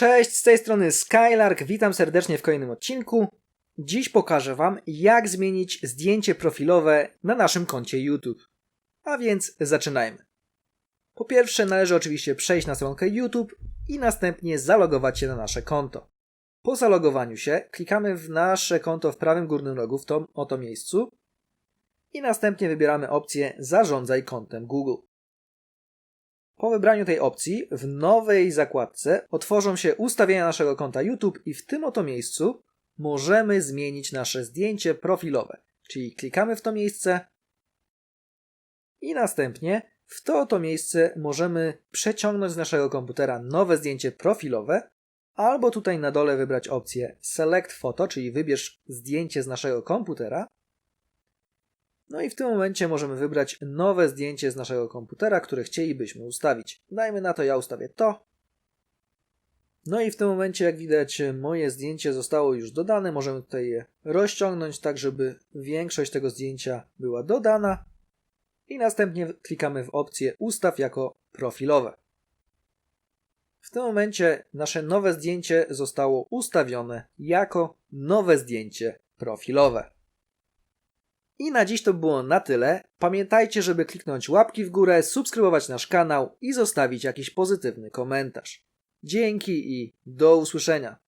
Cześć, z tej strony Skylark, witam serdecznie w kolejnym odcinku. Dziś pokażę Wam, jak zmienić zdjęcie profilowe na naszym koncie YouTube. A więc zaczynajmy. Po pierwsze, należy oczywiście przejść na stronkę YouTube i następnie zalogować się na nasze konto. Po zalogowaniu się klikamy w nasze konto w prawym górnym rogu w tym oto miejscu i następnie wybieramy opcję Zarządzaj kontem Google. Po wybraniu tej opcji w nowej zakładce otworzą się ustawienia naszego konta YouTube i w tym oto miejscu możemy zmienić nasze zdjęcie profilowe. Czyli klikamy w to miejsce i następnie w to oto miejsce możemy przeciągnąć z naszego komputera nowe zdjęcie profilowe albo tutaj na dole wybrać opcję Select Photo, czyli wybierz zdjęcie z naszego komputera no i w tym momencie możemy wybrać nowe zdjęcie z naszego komputera, które chcielibyśmy ustawić. Dajmy na to, ja ustawię to. No i w tym momencie, jak widać, moje zdjęcie zostało już dodane. Możemy tutaj je rozciągnąć tak, żeby większość tego zdjęcia była dodana. I następnie klikamy w opcję Ustaw jako profilowe. W tym momencie nasze nowe zdjęcie zostało ustawione jako nowe zdjęcie profilowe. I na dziś to było na tyle. Pamiętajcie, żeby kliknąć łapki w górę, subskrybować nasz kanał i zostawić jakiś pozytywny komentarz. Dzięki i do usłyszenia.